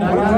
ডাকান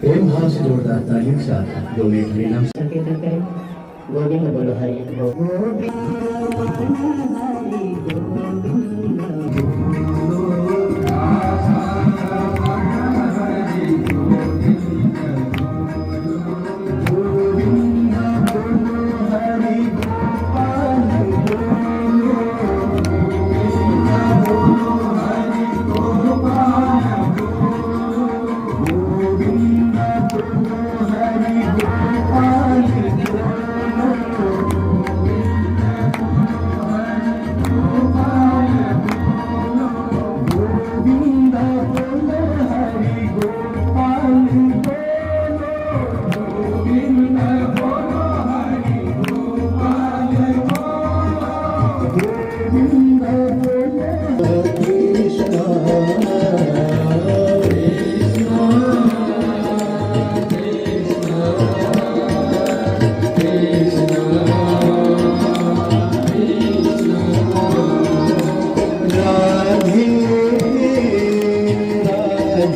प्रेम भाव से जोड़दार तारीफ साथ जो मैं मेरे नाम संकेत करें गोविंद बोलो हरि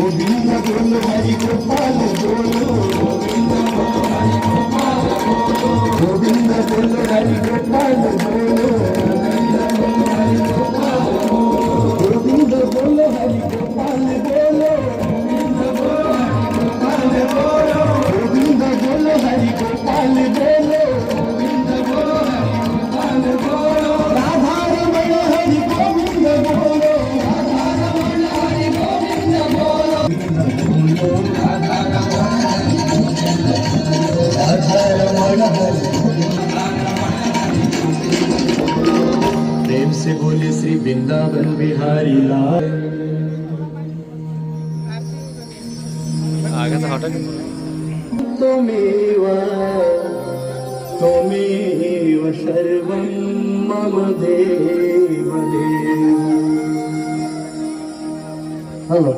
Con lo amor, से बोले श्री वृंदावन बिहारी लाल आगे से हटा त्वमेव त्वमेव सर्वं मम देव देव हेलो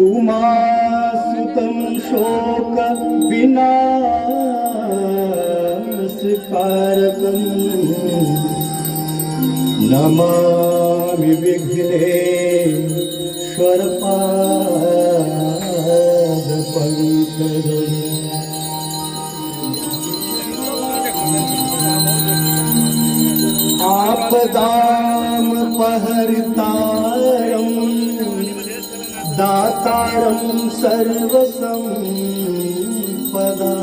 उमासुतं शोक विनाशकारकम् नमामि विघ्नेश्वरपादपङ्कजम् आपदाम पहरता दातारं सर्वसं पदा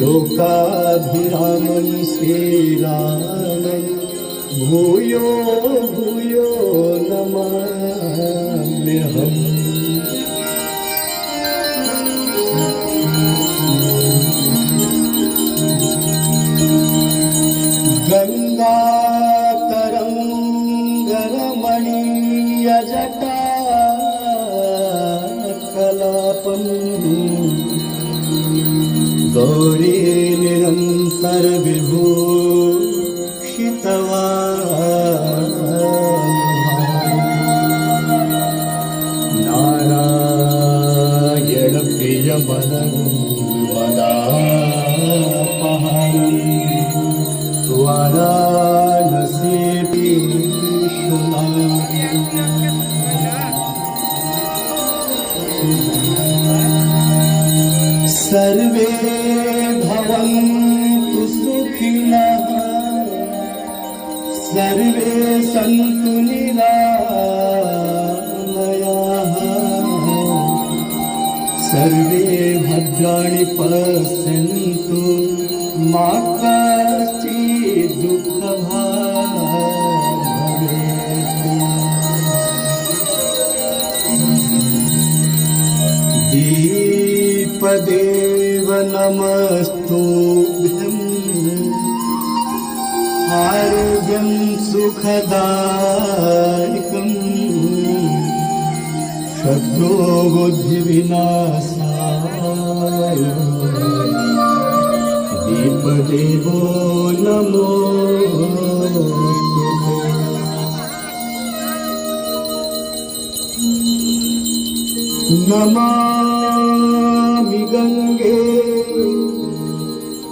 लोकाभिरामं श्रीरामं भूयो भूयो नमाम्यहम् गङ्गा सर्वे भद्राणि पश्यन्तु मा दीपदेव नमस्तु नमस्तो आरोग्यं सुखदायकम् शत्रो बुद्धिविनाश দেব নম নমামি গঙ্গে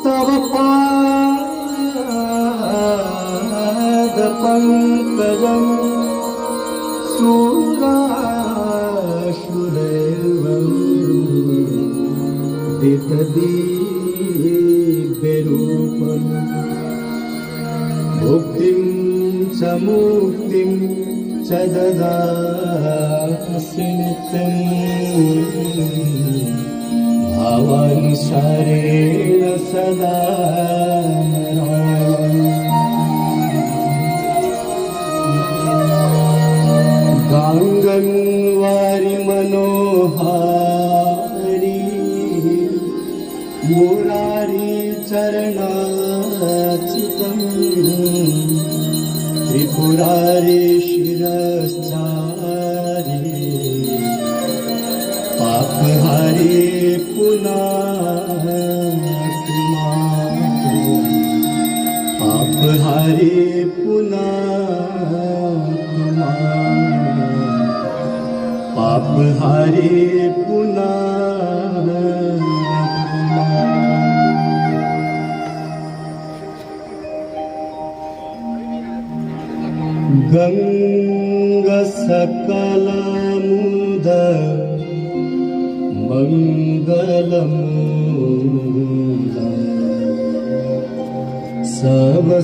তব পাদ পঙ্কজম সুরাসুরেব দিতদী मूर्तिं च ददासिरेण सदा गा गङ्गारि मनोहारी मुरारी विपुरारि शिरस्त्राणि पापहरि पुनः कृमानके पापहरि पुनः कृमानके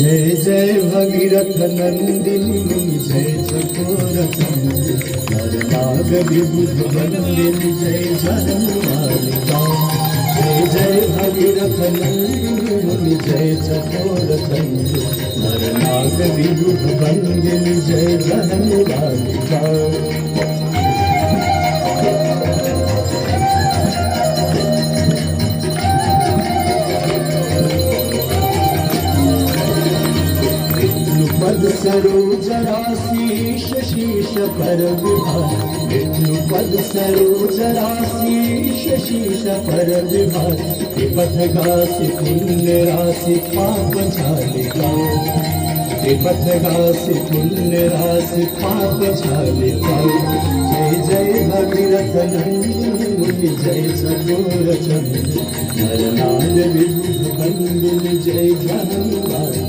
जय जय भगीरथ नंदिनी जय चकोरथ हर नाग विभुत वंदिनी जय जनमालिका जय जय भगीरथ नंदिनी जय चकोरथ हर नाग विभुत वंदिनी जय जनमालिका सरोजराशि शशीष पर विभा मृत्युपद सरोजराशि शशीष पर विभा विपथ पुण्य राशि पाप झालिका विपथ गासि पुण्य राशि पाप झालिका जय जय भगीरथ नंदन जय चकोर चंद नरनाद विभु बंदन जय ज्ञान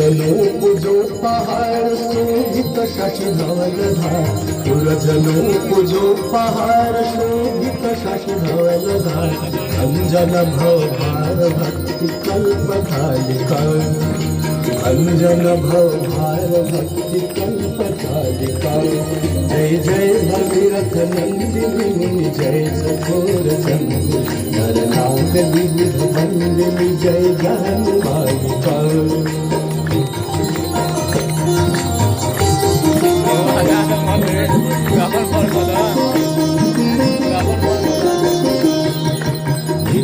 जनोप जो पहाड़ शोभित शशि धवल धार पुर जो पहाड़ शोभित शशि धवल धार अंजन भव भार भक्ति कल्प धालिका अंजन भव भार भक्ति कल्प धालिका जय जय भगीरथ नंदिनी जय सखोर चंद नरनाथ विविध मंदिनी जय ज्ञान बालिका আমার ফল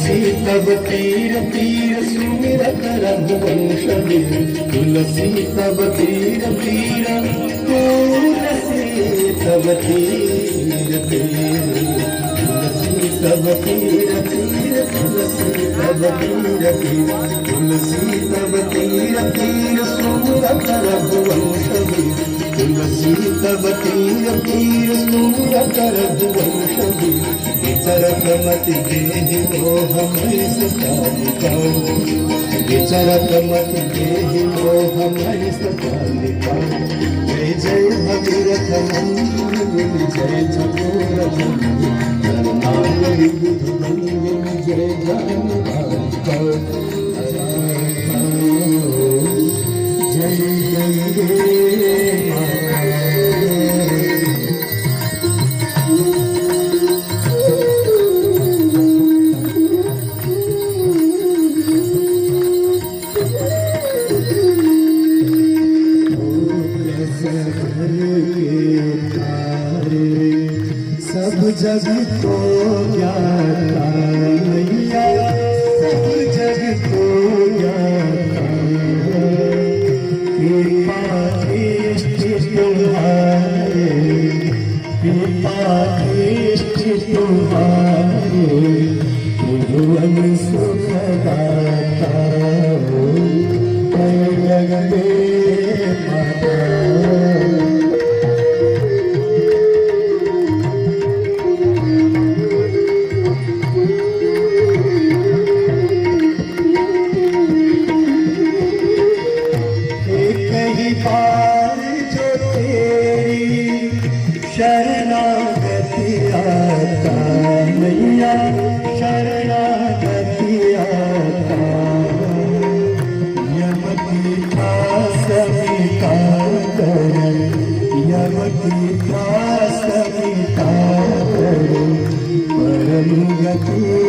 തുളസി തവ തീര തീര സുമിര കരമുഷണി തുളസി തവ തീര തീര തുളസി തവ തീര തീര തുളസി തവ തീര തീര തുളസി തവ തീര തീര തുളസി തവ തീര തീര സുമിര കരമുഷണി തുളസി തവ തീര തീര സുമിര കരമുഷണി विचरत मत देहि मोह मैं सदा निकालो विचरत मत देहि मोह मैं सदा निकालो जय जय भगीरथ नंदन जय ठकुर नरनारायण बुध नंदन जय धर्म जय जय जय की